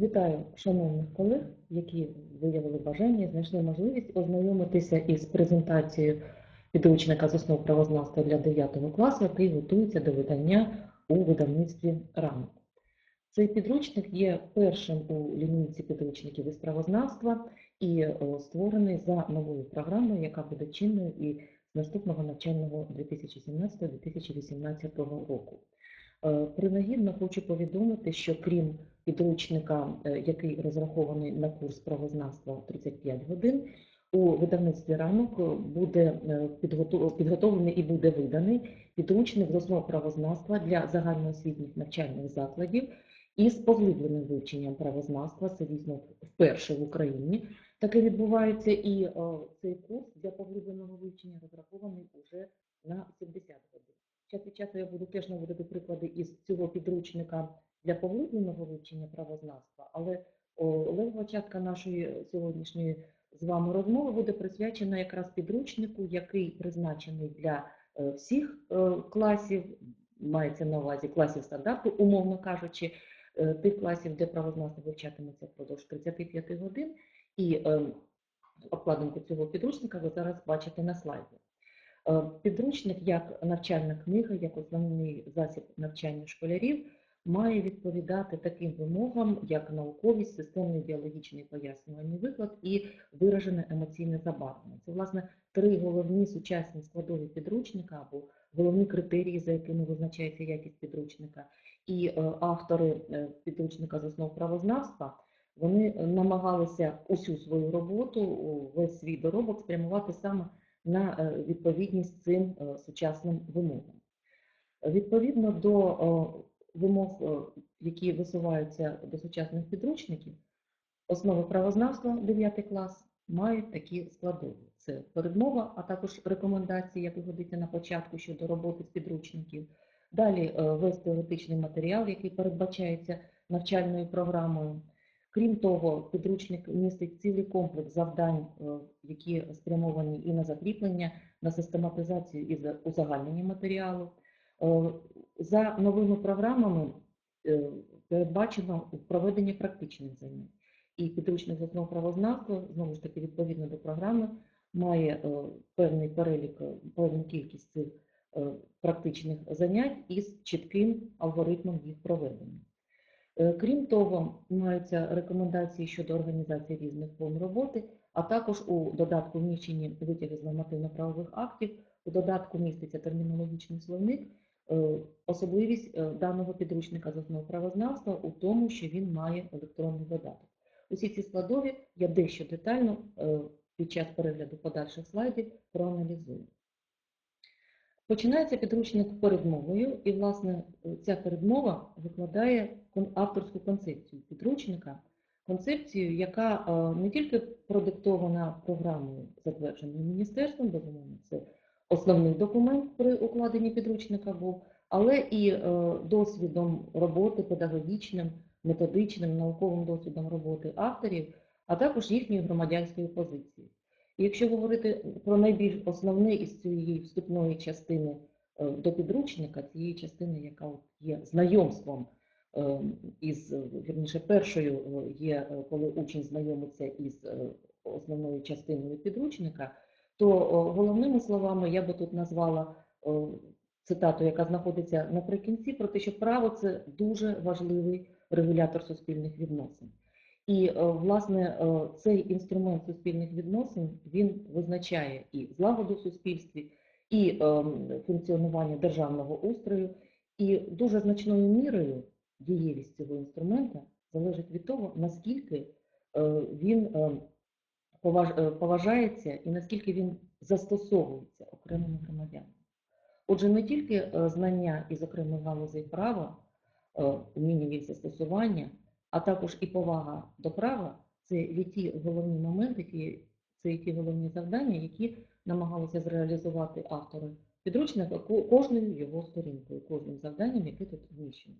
Вітаю шановних колег, які виявили бажання і знайшли можливість ознайомитися із презентацією підручника з основ правознавства для 9 класу, який готується до видання у видавництві ранок. Цей підручник є першим у лінійці підручників із правознавства і е, створений за новою програмою, яка буде чинною і з наступного навчального 2017-2018 року. Е, Принагідно хочу повідомити, що крім підручника, е, який розрахований на курс правознавства 35 годин, у видавництві ранок буде е, підготовлений і буде виданий підручник з основ правознавства для загальноосвітніх навчальних закладів із поглибленим вивченням правознавства. Це дійсно вперше в Україні. Таке відбувається, і цей курс для поглибленого вивчення розрахований уже на 70 годин. Час від часу я буду теж наводити приклади із цього підручника для поглибленого вивчення правознавства, але левова частка нашої сьогоднішньої з вами розмови буде присвячена якраз підручнику, який призначений для е, всіх е, класів, мається на увазі класів стандарту, умовно кажучи, е, тих класів, де правознавство вивчатиметься впродовж 35 годин. І е, обкладинку цього підручника ви зараз бачите на слайді. Е, Підручник як навчальна книга, як основний засіб навчання школярів, має відповідати таким вимогам, як науковість, системний біологічний пояснювальний виклад і виражене емоційне забарвлення. Це, власне, три головні сучасні складові підручника або головні критерії, за якими визначається якість підручника. І е, автори е, підручника з основ правознавства вони намагалися усю свою роботу, весь свій доробок спрямувати саме на е, відповідність цим е, сучасним вимогам. Відповідно до е, вимог, які висуваються до сучасних підручників, основи правознавства 9 клас мають такі складові. Це передмова, а також рекомендації, як годиться на початку щодо роботи з підручників. Далі весь теоретичний матеріал, який передбачається навчальною програмою. Крім того, підручник містить цілий комплекс завдань, е, які спрямовані і на закріплення, на систематизацію і за- узагальнення матеріалу. Е, За новими програмами е, передбачено проведення практичних занять. І підручник з основ правознавства, знову ж таки, відповідно до програми, має певний перелік, певну кількість цих практичних занять із чітким алгоритмом їх проведення. Е, Крім того, маються рекомендації щодо організації різних форм роботи, а також у додатку вміщені витяги з нормативно-правових актів, у додатку міститься термінологічний словник. Е, Особливість е, даного підручника з основ правознавства у тому, що він має електронний додаток. Усі ці складові я дещо детально під час перегляду подальших слайдів проаналізую. Починається підручник передмовою, і, власне, е, ця передмова викладає авторську концепцію підручника, концепцію, яка е, не тільки продиктована програмою, затвердженою міністерством, безумовно, це основний документ при укладенні підручника був, але і е, досвідом роботи педагогічним, методичним, науковим досвідом роботи авторів, а також їхньої громадянської позиції. Якщо говорити про найбільш основне із цієї вступної частини е, до підручника, цієї частини, яка є знайомством е, із, е, вірніше, першою є, коли учень знайомиться із основною частиною підручника, то головними словами я би тут назвала цитату, яка знаходиться наприкінці, про те, що право це дуже важливий регулятор суспільних відносин. І, е, власне, е, цей інструмент суспільних відносин він визначає і злагоду в суспільстві, і ем, функціонування державного устрою, і дуже значною мірою дієвість цього інструмента залежить від того, наскільки е, він ем, поваж- поважається і наскільки він застосовується окремими громадянами. Отже, не тільки знання із окремих галузей права, уміння їх застосування, а також і повага до права це є ті головні моменти, це є ті головні завдання, які намагалися зреалізувати автори підручника ко- кожною його сторінкою, кожним завданням, яке тут вміщено.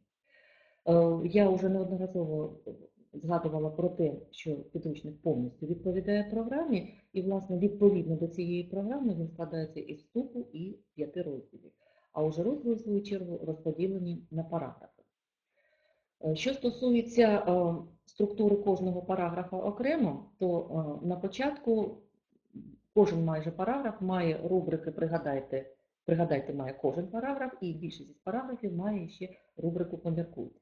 Е, Я вже неодноразово згадувала про те, що підручник повністю відповідає програмі, і, власне, відповідно до цієї програми він складається із вступу і п'яти розділів. А уже розділи, в свою чергу, розподілені на параграфи. Е, Що стосується е, структури кожного параграфа окремо, то е, на початку кожен майже параграф має рубрики Пригадайте, пригадайте має кожен параграф, і більшість із параграфів має ще рубрику Поміркуйте.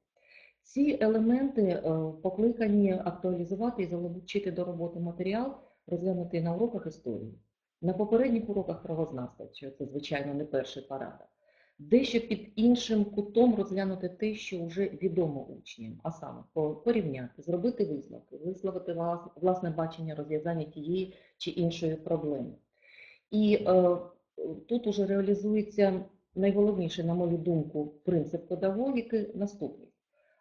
Ці елементи покликані актуалізувати і залучити до роботи матеріал, розглянутий на уроках історії. На попередніх уроках правознавства, що це, звичайно, не перший параграф, дещо під іншим кутом розглянути те, що вже відомо учням, а саме порівняти, зробити висновки, висловити власне бачення розв'язання тієї чи іншої проблеми. І е, тут уже реалізується найголовніший, на мою думку, принцип педагогіки наступний.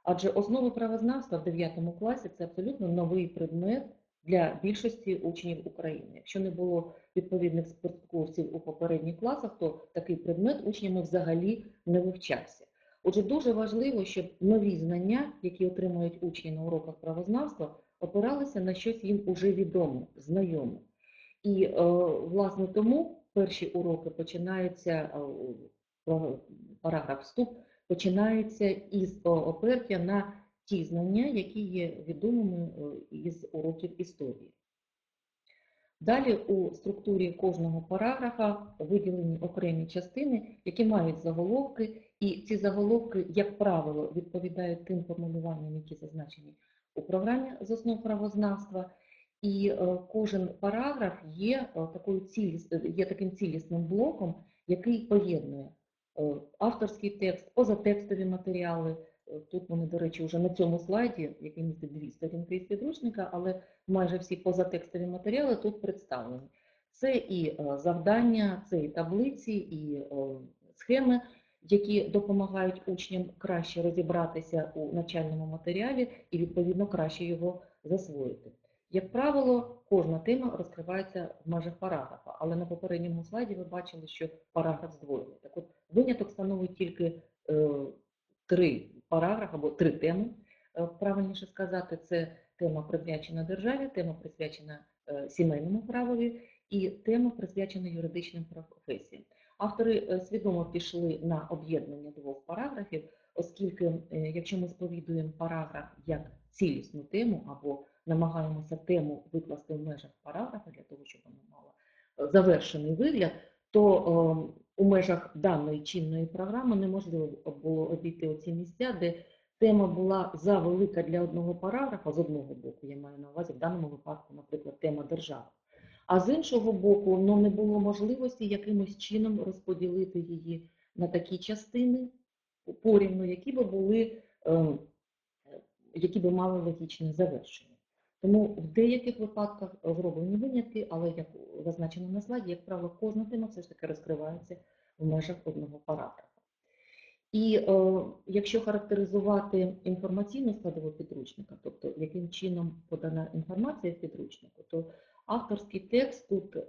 Адже основи правознавства в 9 класі це абсолютно новий предмет для більшості учнів України. Якщо не було відповідних спецкурсів у попередніх класах, то такий предмет учнями взагалі не вивчався. Отже, дуже важливо, щоб нові знання, які отримують учні на уроках правознавства, опиралися на щось їм уже відоме, знайоме. І, е, власне, тому перші уроки починаються, е, параграф вступ, починається із о, опертя на ті знання, які є відомими е, із уроків історії. Далі у структурі кожного параграфа виділені окремі частини, які мають заголовки, і ці заголовки, як правило, відповідають тим формулюванням, які зазначені у програмі з основ правознавства. І е, кожен параграф є, е, такою ціліс, є таким цілісним блоком, який поєднує авторський текст, позатекстові матеріали. Е, Тут вони, до речі, вже на цьому слайді, який містить дві сторінки із підручника, але майже всі позатекстові матеріали тут представлені. Це і е, завдання, це і таблиці, і схеми, які допомагають учням краще розібратися у навчальному матеріалі і, відповідно, краще його засвоїти. Як правило, кожна тема розкривається в межах параграфа, але на попередньому слайді ви бачили, що параграф здвоєний. Так от виняток становить тільки е, три параграфи або три теми, е, правильніше сказати, це тема присвячена державі, тема присвячена е, сімейному правові і тема присвячена юридичним професіям. Автори е, свідомо пішли на об'єднання двох параграфів, оскільки якщо ми сповідуємо параграф як цілісну тему або намагаємося тему викласти в межах параграфа для того, щоб вона мала завершений вигляд, то е, у межах даної чинної програми неможливо було обійти оці місця, де тема була завелика для одного параграфа з одного боку, я маю на увазі в даному випадку, наприклад, тема держави. А з іншого боку, ну, не було можливості якимось чином розподілити її на такі частини порівну, які би були, ем, які би мали логічне завершення. Тому в деяких випадках зроблені винятки, але як зазначено на слайді, як правило, кожна тема все ж таки розкривається в межах одного параграфа. І е, якщо характеризувати інформаційну складову підручника, тобто яким чином подана інформація в підручнику, то авторський текст тут е,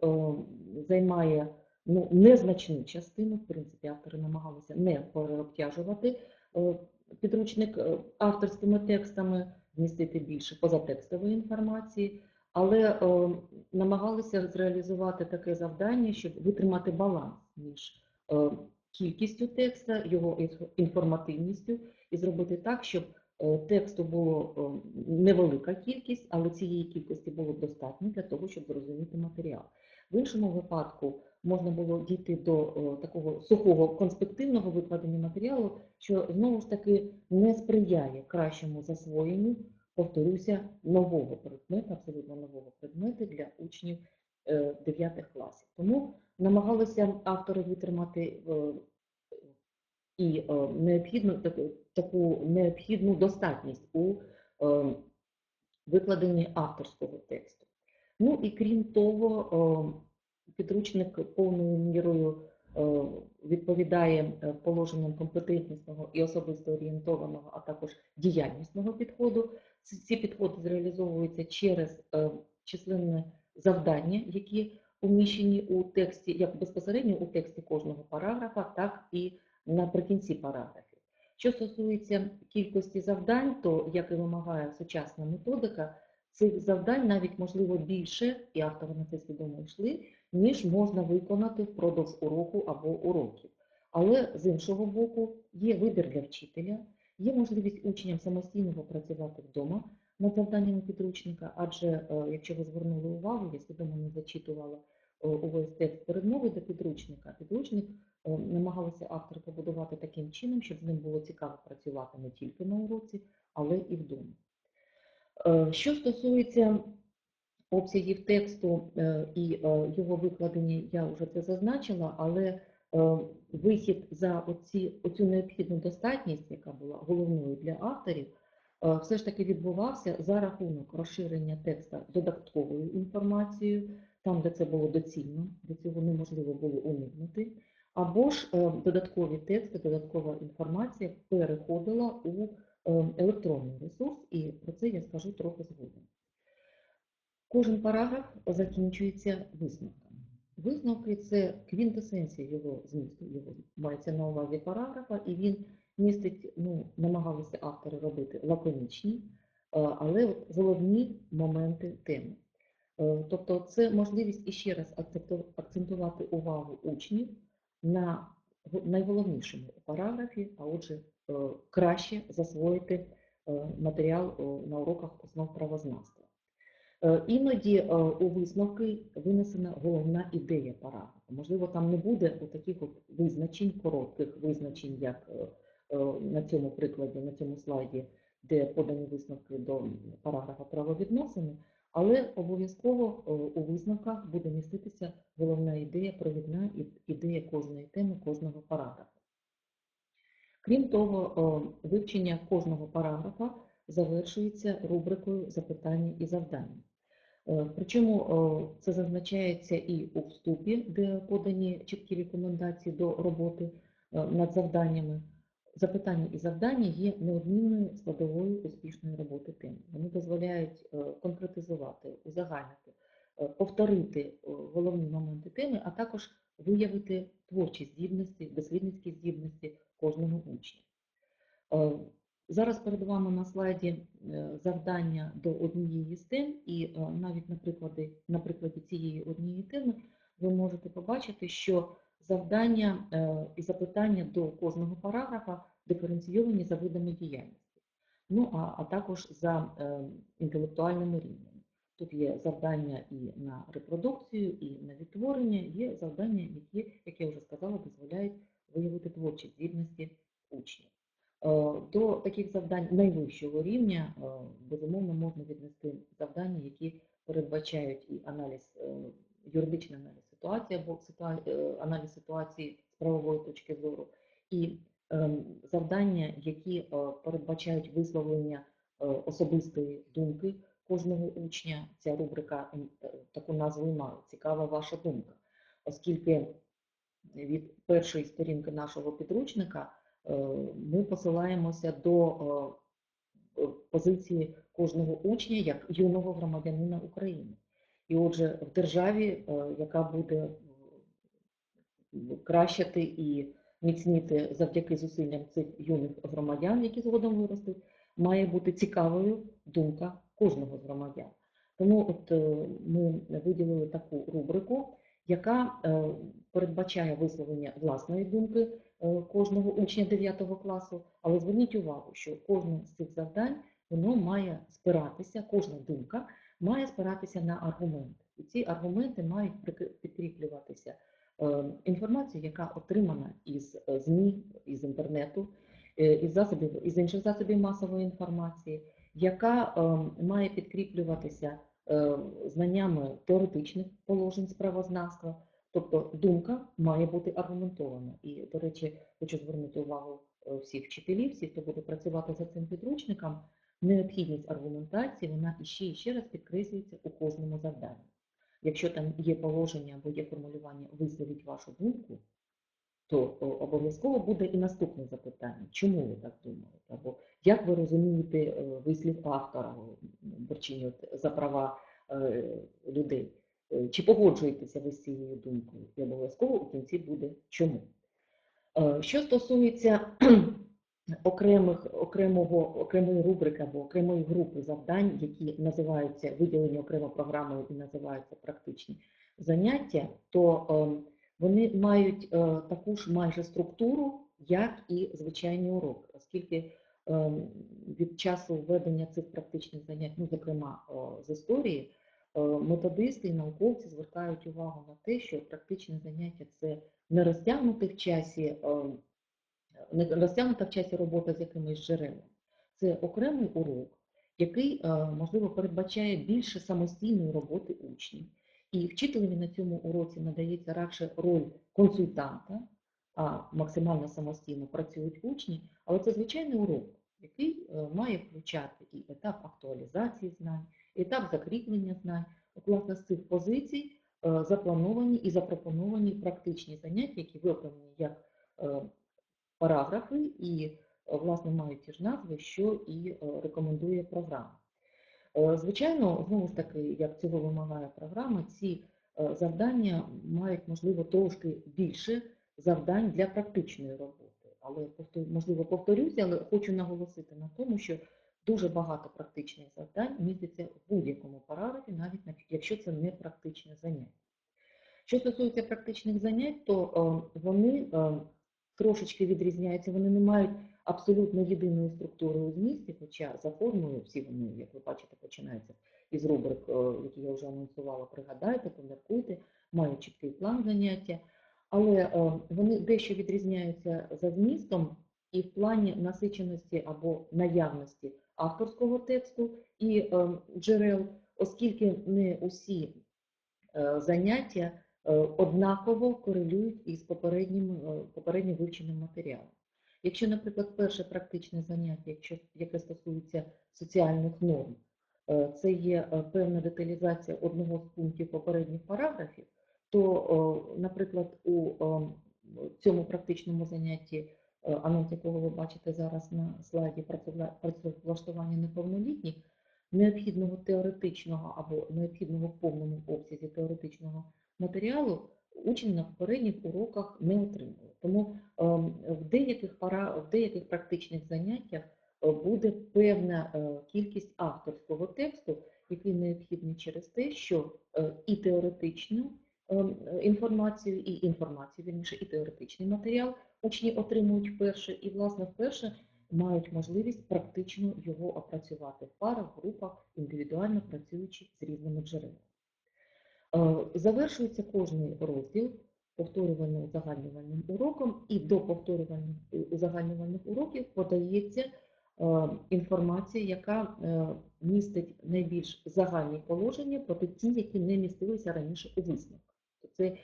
займає ну, незначну частину, в принципі, автори намагалися не переобтяжувати е, підручник е, авторськими текстами, вмістити більше позатекстової інформації, але е, намагалися зреалізувати таке завдання, щоб витримати баланс між е, кількістю текста, його інформативністю, і зробити так, щоб е, тексту було невелика кількість, але цієї кількості було достатньо для того, щоб зрозуміти матеріал. В іншому випадку можна було дійти до е, такого сухого конспективного викладення матеріалу, що знову ж таки не сприяє кращому засвоєнню, повторюся, нового предмета, абсолютно нового предмету для учнів 9 класів. Тому намагалися автори витримати е, і е, необхідну таку, необхідну достатність у е, викладенні авторського тексту. Ну і крім того, е, підручник повною мірою е, відповідає е, положенням компетентнісного і особисто орієнтованого, а також діяльнісного підходу. Ці ці підходи зреалізовуються через е, численне завдання, які уміщені у тексті, як безпосередньо у тексті кожного параграфа, так і наприкінці параграфів. Що стосується кількості завдань, то, як і вимагає сучасна методика, цих завдань навіть можливо більше, і автори на це свідомо йшли, ніж можна виконати впродовж уроку або уроків. Але з іншого боку, є вибір для вчителя, Є можливість учням самостійно попрацювати вдома над завданнями підручника, адже е, якщо ви звернули увагу, я свідомо не зачитувала е, увесь текст передмови до підручника, підручник е, намагалися автори побудувати таким чином, щоб з ним було цікаво працювати не тільки на уроці, але і вдома. Е, Що стосується обсягів тексту е, і е, його викладення, я вже це зазначила, але вихід за оці, оцю необхідну достатність, яка була головною для авторів, все ж таки відбувався за рахунок розширення текста додатковою інформацією, там, де це було доцільно, де цього неможливо було уникнути, або ж додаткові тексти, додаткова інформація переходила у електронний ресурс, і про це я скажу трохи згодом. Кожен параграф закінчується висновками. Висновки це квінтесенція його змісту, його мається на увазі параграфа, і він містить, ну, намагалися автори робити лаконічні, е, але от головні моменти теми. Е, Тобто це можливість іще раз акцентувати увагу учнів на го- найголовнішому параграфі, а отже, краще засвоїти е, матеріал е, на уроках основ правознавства. Іноді у висновки винесена головна ідея параграфу. Можливо, там не буде таких от визначень, коротких визначень, як на цьому прикладі, на цьому слайді, де подані висновки до параграфа правовідносини, але обов'язково е, у висновках буде міститися головна ідея, провідна ідея кожної теми, кожного параграфа. Крім того, е, вивчення кожного параграфа завершується рубрикою запитання і завдання. Е, Причому е, це зазначається і у вступі, де подані чіткі рекомендації до роботи над завданнями. Запитання і завдання є неодмінною складовою успішної роботи теми. Вони дозволяють конкретизувати, узагальнити, повторити головні моменти теми, а також виявити творчі здібності, дослідницькі здібності кожного учня. Е, Зараз перед вами на слайді е, завдання до однієї з тем, і е, навіть на прикладі, на прикладі цієї однієї теми ви можете побачити, що завдання і запитання до кожного параграфа диференційовані за видами діяльності, ну а, а також за інтелектуальними рівнями. Тут є завдання і на репродукцію, і на відтворення, є завдання, які, як я вже сказала, дозволяють виявити творчі здібності учнів. Е, До таких завдань найвищого рівня, е, безумовно, можна віднести завдання, які передбачають і аналіз, е, юридичний аналіз ситуації або аналіз ситуації з правової точки зору, і завдання, які передбачають висловлення особистої думки кожного учня. Ця рубрика таку назву має «Цікава ваша думка», оскільки від першої сторінки нашого підручника е, ми посилаємося до е, е, позиції кожного учня як юного громадянина України. І отже, в державі, яка буде кращати і міцніти завдяки зусиллям цих юних громадян, які згодом виростуть, має бути цікавою думка кожного з громадян. Тому от ми виділили таку рубрику, яка е, передбачає висловлення власної думки е, кожного учня 9 класу, але зверніть увагу, що кожне з цих завдань воно має спиратися, кожна думка має спиратися на аргументи. І ці аргументи мають підкріплюватися е, інформацією, яка отримана із ЗМІ, із інтернету, із засобів, із інших засобів масової інформації, яка має підкріплюватися знаннями теоретичних положень з правознавства. Тобто думка має бути аргументована. І, до речі, хочу звернути увагу е, всіх вчителів, всіх, хто буде працювати за цим підручником, необхідність аргументації, вона іще і ще раз підкреслюється у кожному завданні. Якщо там є положення або є формулювання «висловіть вашу думку», то обов'язково буде і наступне запитання. Чому ви так думаєте? Або як ви розумієте е, вислів автора о, борчині за права е, людей? Е, Чи погоджуєтеся ви з цією думкою? І обов'язково у кінці буде чому. Е, Що стосується окремих, окремого, окремої рубрики або окремої групи завдань, які називаються виділені окремо програмою і називаються практичні заняття, то е, вони мають е, таку ж майже структуру, як і звичайні уроки, оскільки ем, від часу введення цих практичних занять, ну, зокрема з історії, е, методисти і науковці звертають увагу на те, що практичне заняття це не розтягнути в часі, ем, не розтягнута в часі робота з якимись джерелами. Це окремий урок, який, е, можливо, передбачає більше самостійної роботи учнів. І вчителеві на цьому уроці надається радше роль консультанта, а максимально самостійно працюють учні, але це звичайний урок, який е, має включати і етап актуалізації знань, етап закріплення знань. Власне, з цих позицій е, заплановані і запропоновані практичні заняття, які виокремлені як е, параграфи і, власне, мають ті ж назви, що і рекомендує програма. Е, Звичайно, знову ж таки, як цього вимагає програма, ці е, завдання мають, можливо, трошки більше завдань для практичної роботи. Але, можливо, повторюся, але хочу наголосити на тому, що дуже багато практичних завдань міститься в будь-якому параграфі, навіть на- якщо це не практичне заняття. Що стосується практичних занять, то е, вони трошечки відрізняються, вони не мають абсолютно єдиної структури у змісті, хоча за формою всі вони, як ви бачите, починаються із рубрик, е, які я вже анонсувала, пригадайте, поміркуйте, мають чіткий план заняття, але е, вони дещо відрізняються за змістом і в плані насиченості або наявності авторського тексту і е, джерел, оскільки не усі заняття однаково корелюють із попереднім, попередньо вивченим матеріалом. Якщо, наприклад, перше практичне заняття, якщо, яке стосується соціальних норм, е, це є е, певна деталізація одного з пунктів попередніх параграфів, то, е, наприклад, у цьому практичному занятті, анонс якого ви бачите зараз на слайді працевлаштування неповнолітніх, необхідного теоретичного або необхідного в повному обсязі теоретичного матеріалу учні на попередніх уроках не отримали. Тому ем, в деяких, пара, в деяких практичних заняттях е, буде певна е, кількість авторського тексту, який необхідний через те, що е, і теоретичну ем, інформацію, і інформацію, вірніше, і теоретичний матеріал учні отримують вперше, і, власне, вперше мають можливість практично його опрацювати в парах, групах, індивідуально працюючи з різними джерелами. Завершується кожний розділ повторювальним узагальнювальним уроком, і до повторювальних е, узагальнювальних уроків подається е, інформація, яка е, містить найбільш загальні положення, проти ті, які не містилися раніше у висновках. Це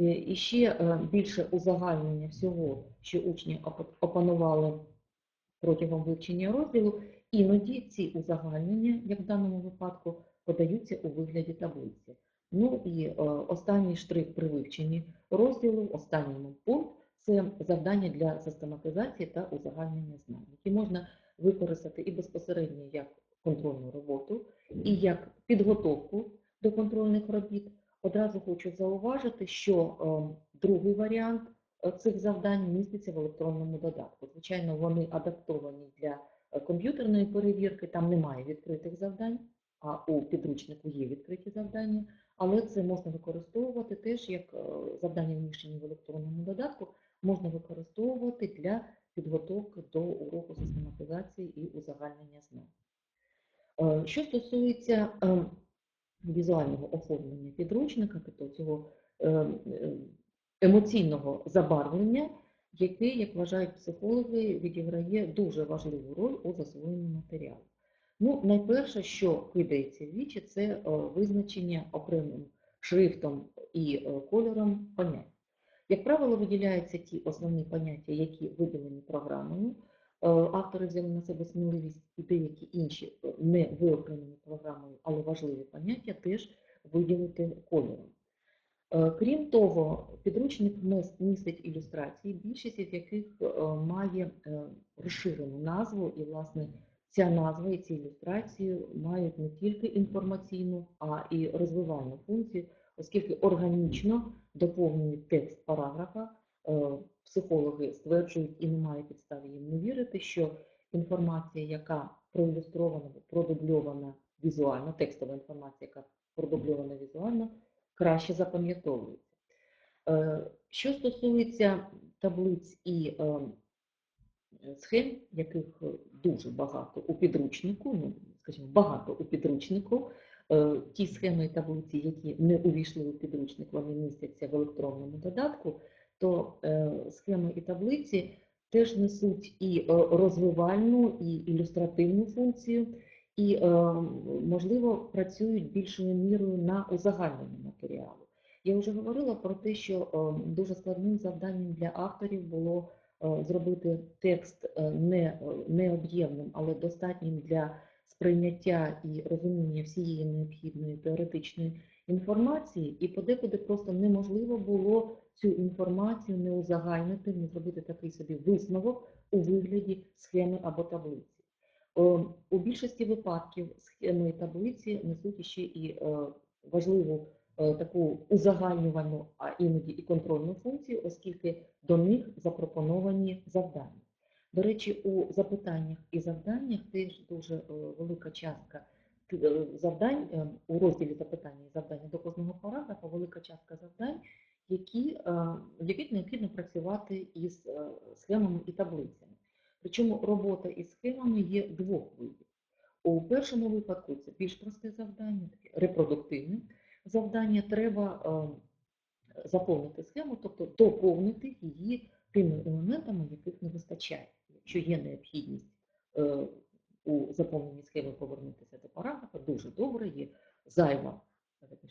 е, ще більше узагальнення всього, що учні опанували протягом вивчення розділу, іноді ці узагальнення, як в даному випадку, подаються у вигляді таблиці. Ну і е, останній штрих при вивченні розділу, останній пункт це завдання для систематизації та узагальнення знань, які можна використати і безпосередньо як контрольну роботу, і як підготовку до контрольних робіт. Одразу хочу зауважити, що е, другий варіант е, цих завдань міститься в електронному додатку. Звичайно, вони адаптовані для комп'ютерної перевірки, там немає відкритих завдань, а у підручнику є відкриті завдання, але це можна використовувати теж як е, завдання вміщені в електронному додатку, можна використовувати для підготовки до уроку систематизації і узагальнення знань. Е, Що стосується е, візуального оформлення підручника, тобто цього е, е, емоційного забарвлення, яке, як вважають психологи, відіграє дуже важливу роль у засвоєнні матеріалу. Ну, найперше, що кидається в вічі, це е, визначення окремим шрифтом і е, кольором понять. Як правило, виділяються ті основні поняття, які виділені програмою. Е, Автори взяли на себе сміливість і деякі інші не виокремлені програмою, але важливі поняття теж виділити кольором. Крім того, підручник містить ілюстрації, більшість із яких має розширену назву, і, власне, ця назва і ці ілюстрації мають не тільки інформаційну, а і розвивальну функцію, оскільки органічно доповнюють текст параграфа. Е, Психологи стверджують і немає підстави їм не вірити, що інформація, яка проілюстрована, продубльована візуально, текстова інформація, яка продубльована візуально, краще запам'ятовується. Е, Що стосується таблиць і е, схем, яких дуже багато у підручнику, ну, скажімо, багато у підручнику. Е, Ті схеми і таблиці, які не увійшли у підручник, вони містяться в електронному додатку, то е, схеми і таблиці теж несуть і е, розвивальну, і ілюстративну функцію, і, можливо, працюють більшою мірою на узагальнення матеріалу. Я вже говорила про те, що дуже складним завданням для авторів було зробити текст е, не, е, не об'ємним, але достатнім для сприйняття і розуміння всієї необхідної теоретичної інформації, і подекуди просто неможливо було цю інформацію не узагальнити, не зробити такий собі висновок у вигляді схеми або таблиці. Е, У більшості випадків схеми і таблиці несуть ще і е, важливу е, таку узагальнювальну, а іноді і контрольну функцію, оскільки до них запропоновані завдання. До речі, у запитаннях і завданнях теж дуже е, велика частка е, завдань е, у розділі запитання і завдання до кожного параграфа, велика частка завдань, які, е, в яких необхідно працювати із е, схемами і таблицями. Причому робота із схемами є двох видів. У першому випадку це більш просте завдання, таке репродуктивне завдання. Треба е, заповнити схему, тобто доповнити її тими елементами, яких не вистачає. Якщо є необхідність е, у заповненні схеми повернутися до параграфа, дуже добре, є зайва,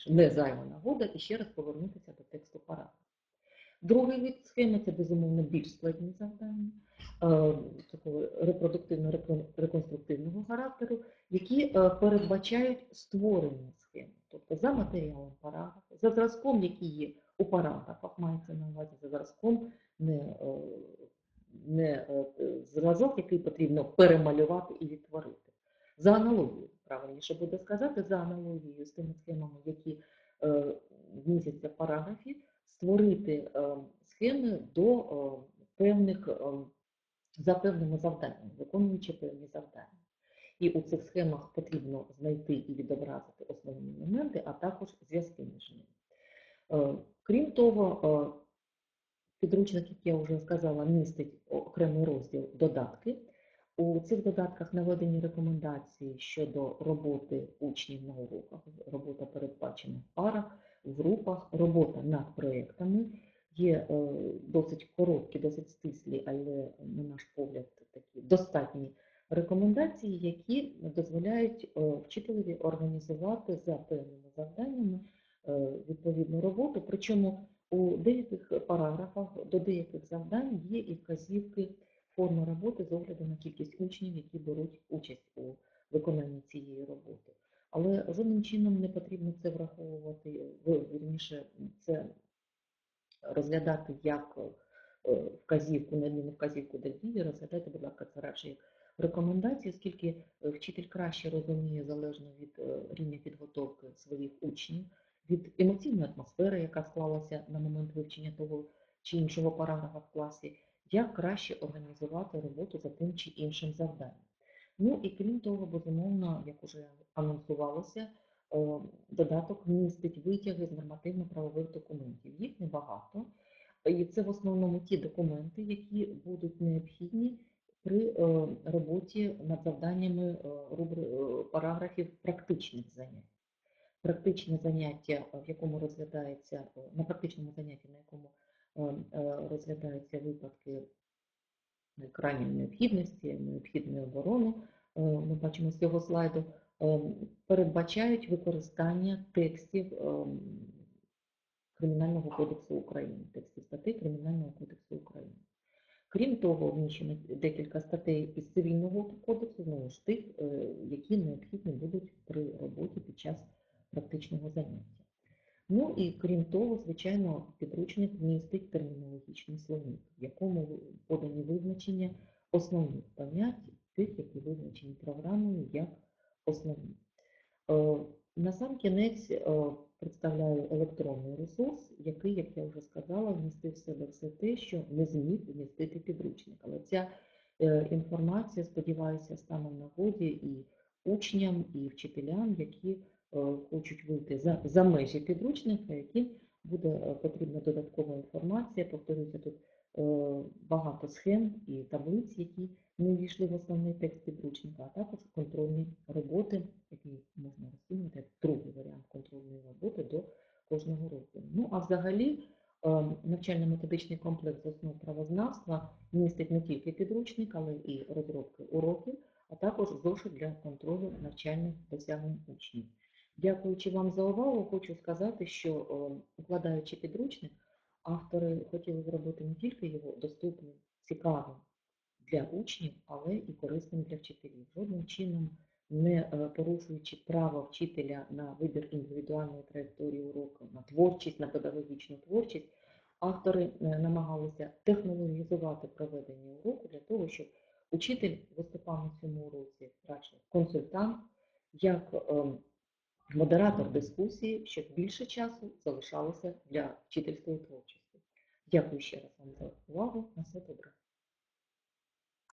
не зайва нагода і ще раз повернутися до тексту параграфа. Другий вид схеми це безумовно більш складні завдання е, такого репродуктивно-реконструктивного характеру, які передбачають створення схеми, тобто за матеріалом параграфа, за зразком, який є у параграфах, мається на увазі за зразком, не, е, не е, зразок, який потрібно перемалювати і відтворити. За аналогією, правильніше буде сказати, за аналогією з тими схемами, які е, в параграфі, створити схеми до певних, за певними завданнями, виконуючи певні завдання. І у цих схемах потрібно знайти і відобразити основні моменти, а також зв'язки між ними. Е, Крім того, е, підручник, як я вже сказала, містить окремий розділ додатки. У цих додатках наведені рекомендації щодо роботи учнів на уроках, робота передбачена в парах, в групах, робота над проєктами. Є е, досить короткі, досить стислі, але, на наш погляд, такі достатні рекомендації, які дозволяють е, вчителеві організувати за певними завданнями е, відповідну роботу. Причому у деяких параграфах до деяких завдань є і вказівки форми роботи з огляду на кількість учнів, які беруть участь у виконанні цієї роботи. Але жодним чином не потрібно це враховувати, вірніше, це розглядати як е, вказівку, надмінну вказівку до дії, розглядайте, будь ласка, це радше як рекомендації, оскільки е, вчитель краще розуміє залежно від е, рівня підготовки своїх учнів, від емоційної атмосфери, яка склалася на момент вивчення того чи іншого параграфа в класі, як краще організувати роботу за тим чи іншим завданням. Ну і крім того, безумовно, як уже анонсувалося, е, додаток містить витяги з нормативно-правових документів. Їх небагато. І це в основному ті документи, які будуть необхідні при е, роботі над завданнями е, е, параграфів практичних занять. Практичне заняття, в якому розглядається, на практичному занятті, на якому розглядаються випадки крайньої необхідності, необхідної оборони, ми бачимо з цього слайду, передбачають використання текстів Кримінального кодексу України, текстів статей Кримінального кодексу України. Крім того, вміщено декілька статей із цивільного кодексу, знову ж тих, е, які необхідні будуть при роботі під час практичного заняття. Ну і крім того, звичайно, підручник містить термінологічний словник, в якому подані визначення основних понять, тих, які визначені програмою як основні. Е, Представляю електронний ресурс, який, як я вже сказала, вмістив в себе все те, що не зміг вмістити підручник. Але ця е, інформація, сподіваюся, стане в нагоді і учням, і вчителям, які е, хочуть вийти за, за межі підручника, яким буде е, потрібна додаткова інформація. Повторюся, тут багато схем і таблиць, які не ввійшли в основний текст підручника, а також контрольні роботи, які можна розцінювати як другий варіант контрольної роботи до кожного року. Ну а взагалі е, навчально-методичний комплекс основ правознавства містить не тільки підручник, але і розробки уроків, а також зошит для контролю навчальних досягнень учнів. Дякуючи вам за увагу, хочу сказати, що е, укладаючи підручник, автори хотіли зробити не тільки його доступним, цікавим для учнів, але і корисним для вчителів. Жодним чином не е, порушуючи право вчителя на вибір індивідуальної траєкторії уроку, на творчість, на педагогічну творчість, автори е, намагалися технологізувати проведення уроку для того, щоб учитель виступав на цьому уроці радше консультант, як ем, модератор дискусії, щоб більше часу залишалося для вчительської творчості. Дякую ще раз вам за увагу. На все добре.